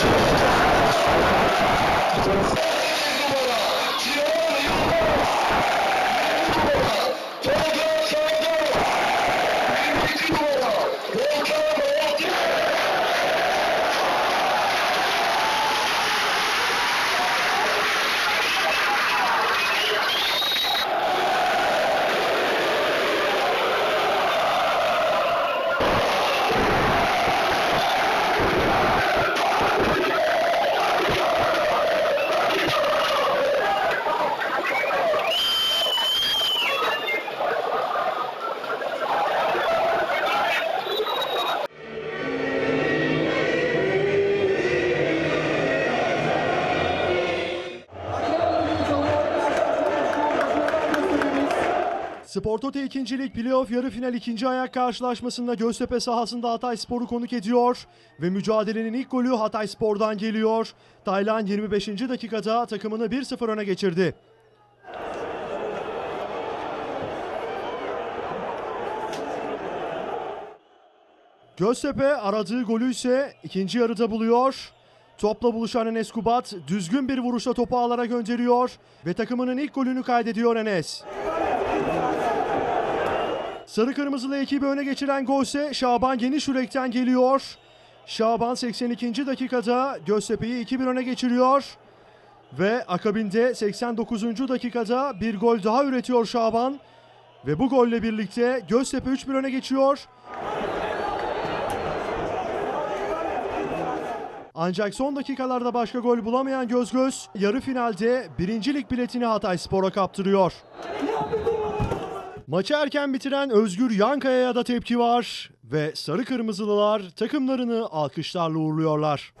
Thank you. Spor Toto 2. Lig Playoff yarı final ikinci ayak karşılaşmasında Göztepe sahasında Hatay Spor'u konuk ediyor ve mücadelenin ilk golü Hatay Spor'dan geliyor. Taylan 25. dakikada takımını 1-0 öne geçirdi. Göztepe aradığı golü ise ikinci yarıda buluyor. Topla buluşan Enes Kubat düzgün bir vuruşla topu ağlara gönderiyor ve takımının ilk golünü kaydediyor Enes. Sarı Kırmızılı ekibi öne geçiren gol ise Şaban Geniş Yürek'ten geliyor. Şaban 82. dakikada Göztepe'yi 2-1 öne geçiriyor. Ve akabinde 89. dakikada bir gol daha üretiyor Şaban. Ve bu golle birlikte Göztepe 3-1 öne geçiyor. Ancak son dakikalarda başka gol bulamayan Gözgöz yarı finalde birincilik biletini Hatay Spor'a kaptırıyor. Maçı erken bitiren Özgür Yankaya'ya da tepki var ve Sarı Kırmızılılar takımlarını alkışlarla uğurluyorlar.